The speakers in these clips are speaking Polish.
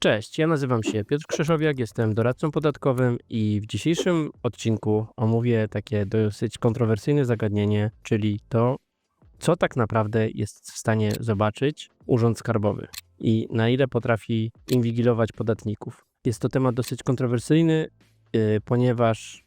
Cześć, ja nazywam się Piotr Krzeszowiak, jestem doradcą podatkowym i w dzisiejszym odcinku omówię takie dosyć kontrowersyjne zagadnienie, czyli to, co tak naprawdę jest w stanie zobaczyć Urząd Skarbowy i na ile potrafi inwigilować podatników. Jest to temat dosyć kontrowersyjny, yy, ponieważ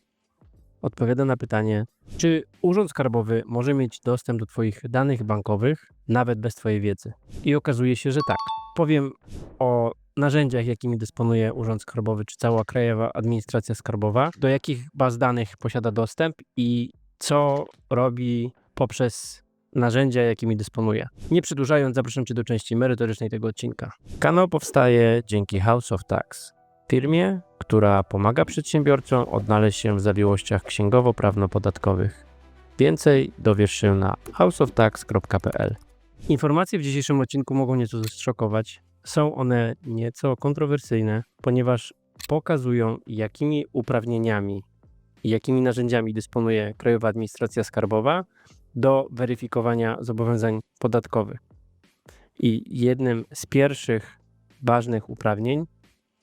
odpowiada na pytanie, czy Urząd Skarbowy może mieć dostęp do Twoich danych bankowych nawet bez Twojej wiedzy. I okazuje się, że tak. Powiem o narzędziach, jakimi dysponuje Urząd Skarbowy czy cała Krajowa Administracja Skarbowa, do jakich baz danych posiada dostęp i co robi poprzez narzędzia, jakimi dysponuje. Nie przedłużając, zapraszam Cię do części merytorycznej tego odcinka. Kanał powstaje dzięki House of Tax, firmie, która pomaga przedsiębiorcom odnaleźć się w zawiłościach księgowo-prawno-podatkowych. Więcej dowiesz się na houseoftax.pl. Informacje w dzisiejszym odcinku mogą nieco zszokować. Są one nieco kontrowersyjne, ponieważ pokazują, jakimi uprawnieniami i jakimi narzędziami dysponuje Krajowa Administracja Skarbowa do weryfikowania zobowiązań podatkowych. I jednym z pierwszych ważnych uprawnień,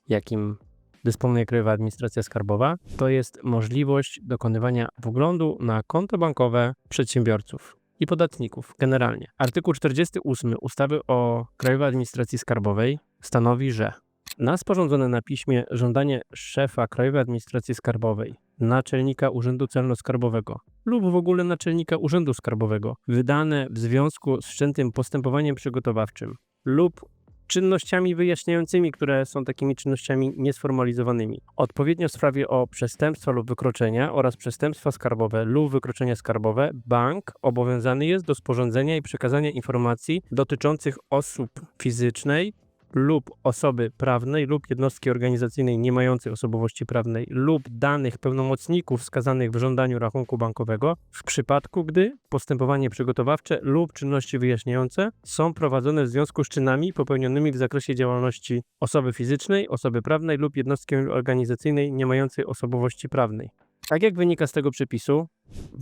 jakim dysponuje Krajowa Administracja Skarbowa, to jest możliwość dokonywania wglądu na konto bankowe przedsiębiorców i podatników generalnie. Artykuł 48 ustawy o Krajowej Administracji Skarbowej stanowi, że na sporządzone na piśmie żądanie szefa Krajowej Administracji Skarbowej, naczelnika Urzędu Celno-Skarbowego lub w ogóle naczelnika Urzędu Skarbowego, wydane w związku z wszczętym postępowaniem przygotowawczym lub czynnościami wyjaśniającymi, które są takimi czynnościami niesformalizowanymi. Odpowiednio w sprawie o przestępstwa lub wykroczenia oraz przestępstwa skarbowe lub wykroczenia skarbowe, bank obowiązany jest do sporządzenia i przekazania informacji dotyczących osób fizycznej lub osoby prawnej lub jednostki organizacyjnej nie mającej osobowości prawnej lub danych pełnomocników wskazanych w żądaniu rachunku bankowego w przypadku, gdy postępowanie przygotowawcze lub czynności wyjaśniające są prowadzone w związku z czynami popełnionymi w zakresie działalności osoby fizycznej, osoby prawnej lub jednostki organizacyjnej nie mającej osobowości prawnej. Tak jak wynika z tego przepisu,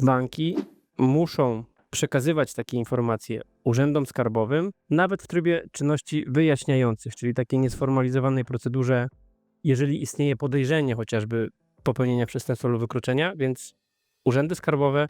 banki muszą przekazywać takie informacje urzędom skarbowym, nawet w trybie czynności wyjaśniających, czyli takiej niesformalizowanej procedurze, jeżeli istnieje podejrzenie chociażby popełnienia przestępstwa lub wykroczenia, więc urzędy skarbowe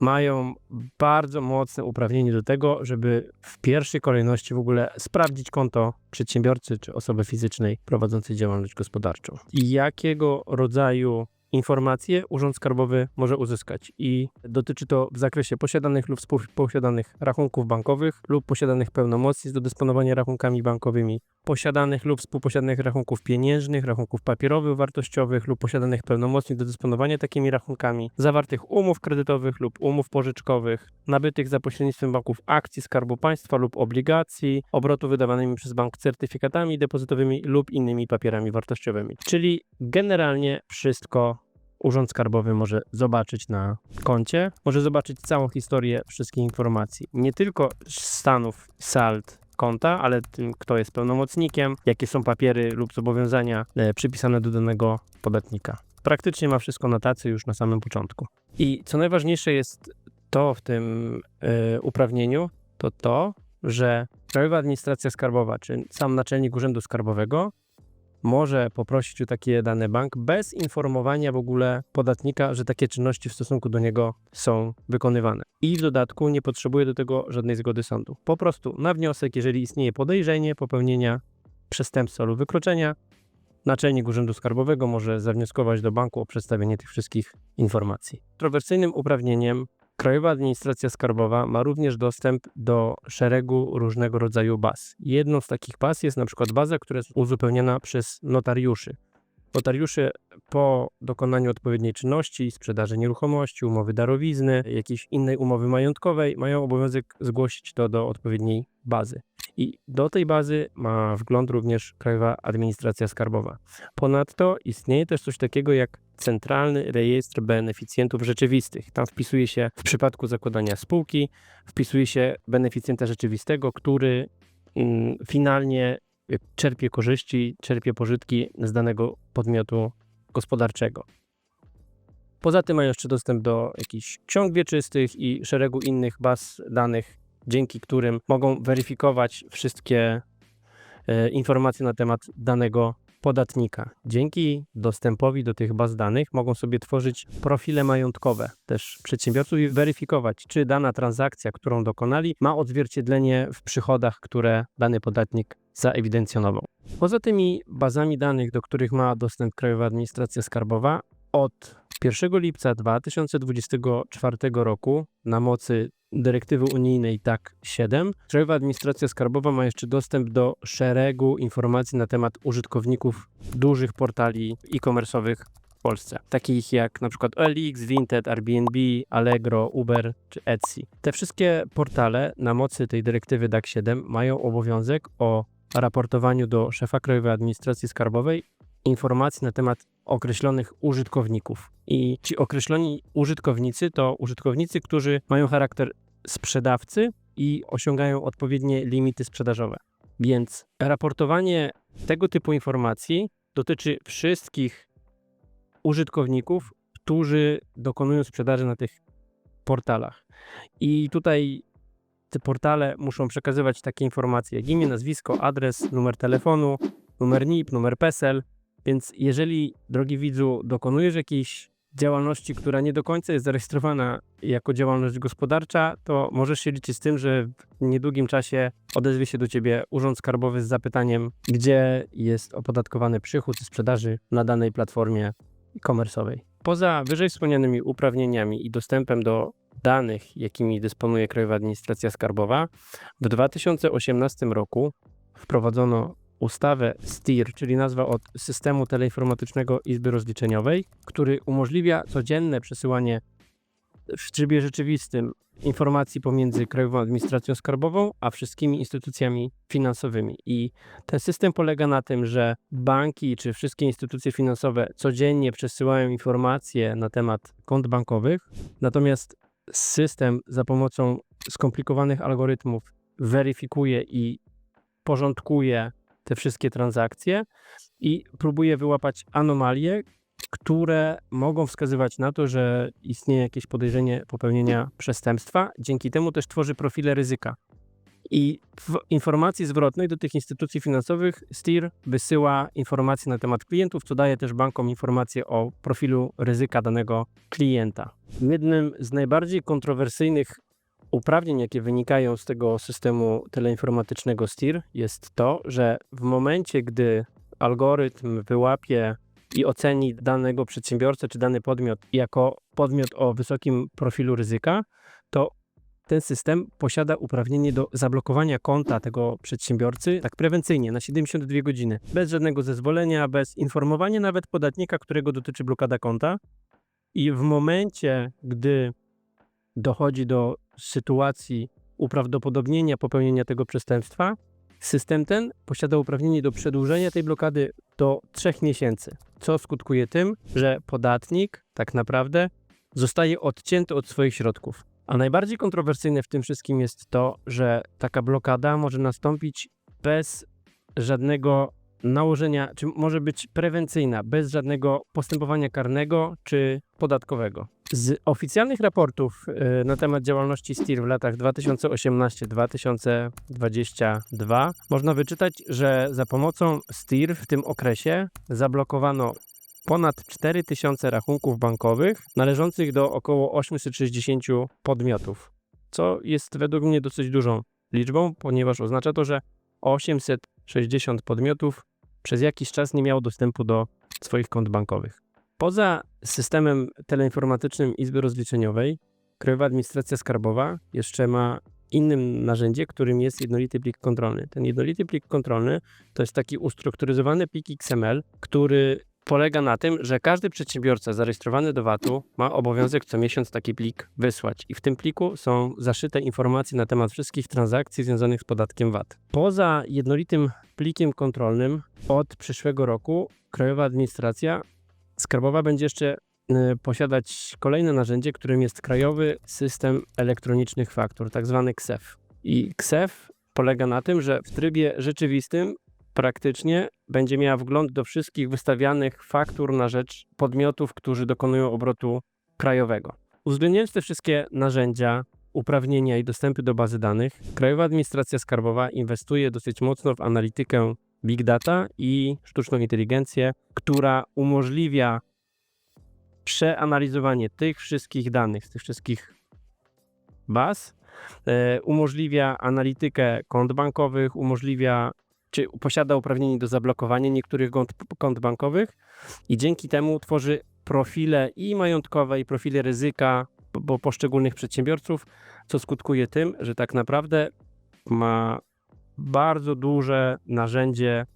mają bardzo mocne uprawnienie do tego, żeby w pierwszej kolejności w ogóle sprawdzić konto przedsiębiorcy czy osoby fizycznej prowadzącej działalność gospodarczą. Jakiego rodzaju informacje Urząd Skarbowy może uzyskać i dotyczy to w zakresie posiadanych lub współposiadanych rachunków bankowych lub posiadanych pełnomocnic do dysponowania rachunkami bankowymi, posiadanych lub współposiadanych rachunków pieniężnych, rachunków papierowych wartościowych lub posiadanych pełnomocnic do dysponowania takimi rachunkami, zawartych umów kredytowych lub umów pożyczkowych, nabytych za pośrednictwem banków akcji Skarbu Państwa lub obligacji, obrotu wydawanymi przez bank certyfikatami depozytowymi lub innymi papierami wartościowymi. Czyli generalnie wszystko Urząd Skarbowy może zobaczyć na koncie, może zobaczyć całą historię wszystkich informacji, nie tylko stanów sald konta, ale tym, kto jest pełnomocnikiem, jakie są papiery lub zobowiązania e, przypisane do danego podatnika. Praktycznie ma wszystko na tacy już na samym początku. I co najważniejsze jest to w tym y, uprawnieniu, to to, że Krajowa Administracja Skarbowa, czy sam naczelnik Urzędu Skarbowego może poprosić o takie dane bank bez informowania w ogóle podatnika, że takie czynności w stosunku do niego są wykonywane. I w dodatku nie potrzebuje do tego żadnej zgody sądu. Po prostu na wniosek, jeżeli istnieje podejrzenie popełnienia przestępstwa lub wykroczenia, naczelnik Urzędu Skarbowego może zawnioskować do banku o przedstawienie tych wszystkich informacji. Kontrowersyjnym uprawnieniem Krajowa Administracja Skarbowa ma również dostęp do szeregu różnego rodzaju baz. Jedną z takich baz jest na przykład baza, która jest uzupełniana przez notariuszy. Notariusze po dokonaniu odpowiedniej czynności, sprzedaży nieruchomości, umowy darowizny, jakiejś innej umowy majątkowej, mają obowiązek zgłosić to do odpowiedniej bazy. I do tej bazy ma wgląd również Krajowa Administracja Skarbowa. Ponadto istnieje też coś takiego jak Centralny Rejestr Beneficjentów Rzeczywistych. Tam wpisuje się w przypadku zakładania spółki, wpisuje się beneficjenta rzeczywistego, który mm, finalnie czerpie korzyści, czerpie pożytki z danego podmiotu gospodarczego. Poza tym mają jeszcze dostęp do jakichś ksiąg wieczystych i szeregu innych baz danych, dzięki którym mogą weryfikować wszystkie e, informacje na temat danego podatnika. Dzięki dostępowi do tych baz danych mogą sobie tworzyć profile majątkowe też przedsiębiorców i weryfikować, czy dana transakcja, którą dokonali, ma odzwierciedlenie w przychodach, które dany podatnik zaewidencjonował. Poza tymi bazami danych, do których ma dostęp Krajowa Administracja Skarbowa, od 1 lipca 2024 roku na mocy dyrektywy unijnej TAC 7 Krajowa Administracja Skarbowa ma jeszcze dostęp do szeregu informacji na temat użytkowników dużych portali e-commerce'owych w Polsce, takich jak na przykład OLX, Vinted, Airbnb, Allegro, Uber czy Etsy. Te wszystkie portale na mocy tej dyrektywy DAC 7 mają obowiązek o raportowaniu do szefa Krajowej Administracji Skarbowej informacji na temat określonych użytkowników. I ci określoni użytkownicy to użytkownicy, którzy mają charakter sprzedawcy i osiągają odpowiednie limity sprzedażowe. Więc raportowanie tego typu informacji dotyczy wszystkich użytkowników, którzy dokonują sprzedaży na tych portalach. I tutaj te portale muszą przekazywać takie informacje jak imię, nazwisko, adres, numer telefonu, numer NIP, numer PESEL. Więc jeżeli, drogi widzu, dokonujesz jakiejś działalności, która nie do końca jest zarejestrowana jako działalność gospodarcza, to możesz się liczyć z tym, że w niedługim czasie odezwie się do ciebie Urząd Skarbowy z zapytaniem, gdzie jest opodatkowany przychód ze sprzedaży na danej platformie e-commerce'owej. Poza wyżej wspomnianymi uprawnieniami i dostępem do danych, jakimi dysponuje Krajowa Administracja Skarbowa, w 2018 roku wprowadzono ustawę STIR, czyli nazwa od Systemu Teleinformatycznego Izby Rozliczeniowej, który umożliwia codzienne przesyłanie w trybie rzeczywistym informacji pomiędzy Krajową Administracją Skarbową a wszystkimi instytucjami finansowymi. I ten system polega na tym, że banki czy wszystkie instytucje finansowe codziennie przesyłają informacje na temat kont bankowych, natomiast system za pomocą skomplikowanych algorytmów weryfikuje i porządkuje te wszystkie transakcje i próbuje wyłapać anomalie, które mogą wskazywać na to, że istnieje jakieś podejrzenie popełnienia przestępstwa. Dzięki temu też tworzy profile ryzyka. I w informacji zwrotnej do tych instytucji finansowych STIR wysyła informacje na temat klientów, co daje też bankom informacje o profilu ryzyka danego klienta. Jednym z najbardziej kontrowersyjnych uprawnień, jakie wynikają z tego systemu teleinformatycznego STIR, jest to, że w momencie, gdy algorytm wyłapie i oceni danego przedsiębiorcę czy dany podmiot jako podmiot o wysokim profilu ryzyka, to ten system posiada uprawnienie do zablokowania konta tego przedsiębiorcy tak prewencyjnie na 72 godziny, bez żadnego zezwolenia, bez informowania nawet podatnika, którego dotyczy blokada konta. I w momencie, gdy dochodzi do sytuacji uprawdopodobnienia popełnienia tego przestępstwa, system ten posiada uprawnienie do przedłużenia tej blokady do trzech miesięcy, co skutkuje tym, że podatnik tak naprawdę zostaje odcięty od swoich środków. A najbardziej kontrowersyjne w tym wszystkim jest to, że taka blokada może nastąpić bez żadnego nałożenia, czy może być prewencyjna, bez żadnego postępowania karnego czy podatkowego. Z oficjalnych raportów y, na temat działalności STIR w latach 2018-2022 można wyczytać, że za pomocą STIR w tym okresie zablokowano ponad 4000 rachunków bankowych należących do około 860 podmiotów, co jest według mnie dosyć dużą liczbą, ponieważ oznacza to, że 860 podmiotów przez jakiś czas nie miało dostępu do swoich kont bankowych. Poza systemem teleinformatycznym Izby Rozliczeniowej, Krajowa Administracja Skarbowa jeszcze ma innym narzędzie, którym jest jednolity plik kontrolny. Ten jednolity plik kontrolny to jest taki ustrukturyzowany plik XML, który polega na tym, że każdy przedsiębiorca zarejestrowany do VAT-u ma obowiązek co miesiąc taki plik wysłać. I w tym pliku są zaszyte informacje na temat wszystkich transakcji związanych z podatkiem VAT. Poza jednolitym plikiem kontrolnym od przyszłego roku Krajowa Administracja Skarbowa będzie jeszcze y, posiadać kolejne narzędzie, którym jest Krajowy System Elektronicznych Faktur, tak zwany KSEF. I KSEF polega na tym, że w trybie rzeczywistym praktycznie będzie miała wgląd do wszystkich wystawianych faktur na rzecz podmiotów, którzy dokonują obrotu krajowego. Uwzględniając te wszystkie narzędzia uprawnienia i dostępy do bazy danych, Krajowa Administracja Skarbowa inwestuje dosyć mocno w analitykę big data i sztuczną inteligencję, która umożliwia przeanalizowanie tych wszystkich danych, z tych wszystkich baz, e, umożliwia analitykę kont bankowych, umożliwia, czy posiada uprawnienie do zablokowania niektórych kont, kont bankowych i dzięki temu tworzy profile i majątkowe, i profile ryzyka bo- poszczególnych przedsiębiorców, co skutkuje tym, że tak naprawdę ma bardzo duże narzędzie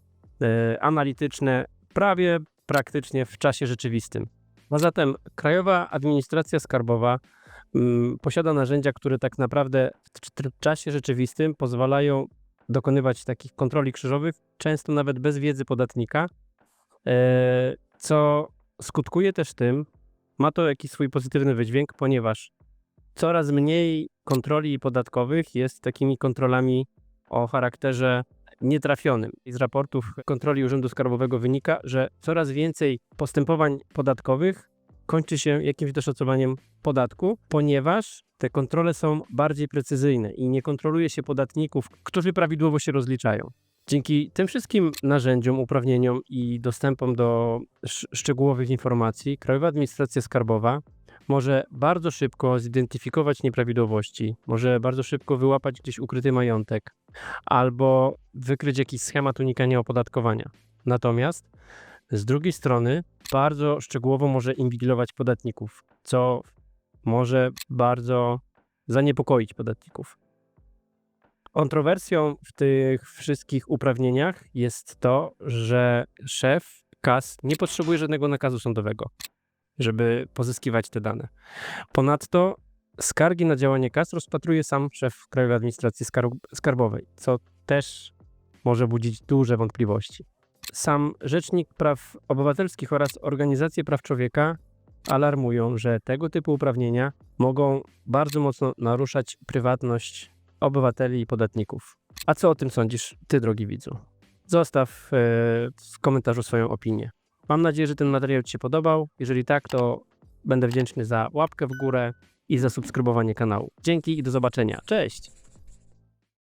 e, analityczne, prawie praktycznie w czasie rzeczywistym. A zatem Krajowa Administracja Skarbowa mm, posiada narzędzia, które tak naprawdę w czasie rzeczywistym pozwalają dokonywać takich kontroli krzyżowych, często nawet bez wiedzy podatnika, e, co skutkuje też tym, ma to jakiś swój pozytywny wydźwięk, ponieważ coraz mniej kontroli podatkowych jest takimi kontrolami o charakterze nietrafionym. I z raportów kontroli Urzędu Skarbowego wynika, że coraz więcej postępowań podatkowych kończy się jakimś doszacowaniem podatku, ponieważ te kontrole są bardziej precyzyjne i nie kontroluje się podatników, którzy prawidłowo się rozliczają. Dzięki tym wszystkim narzędziom, uprawnieniom i dostępom do sz- szczegółowych informacji, Krajowa Administracja Skarbowa może bardzo szybko zidentyfikować nieprawidłowości, może bardzo szybko wyłapać gdzieś ukryty majątek albo wykryć jakiś schemat unikania opodatkowania. Natomiast z drugiej strony bardzo szczegółowo może inwigilować podatników, co może bardzo zaniepokoić podatników. Kontrowersją w tych wszystkich uprawnieniach jest to, że szef KAS nie potrzebuje żadnego nakazu sądowego, żeby pozyskiwać te dane. Ponadto skargi na działanie KAS rozpatruje sam szef Krajowej Administracji Skarb- Skarbowej, co też może budzić duże wątpliwości. Sam Rzecznik Praw Obywatelskich oraz organizacje praw człowieka alarmują, że tego typu uprawnienia mogą bardzo mocno naruszać prywatność obywateli i podatników. A co o tym sądzisz, ty, drogi widzu? Zostaw e, w komentarzu swoją opinię. Mam nadzieję, że ten materiał Ci się podobał. Jeżeli tak, to będę wdzięczny za łapkę w górę i za subskrybowanie kanału. Dzięki i do zobaczenia. Cześć!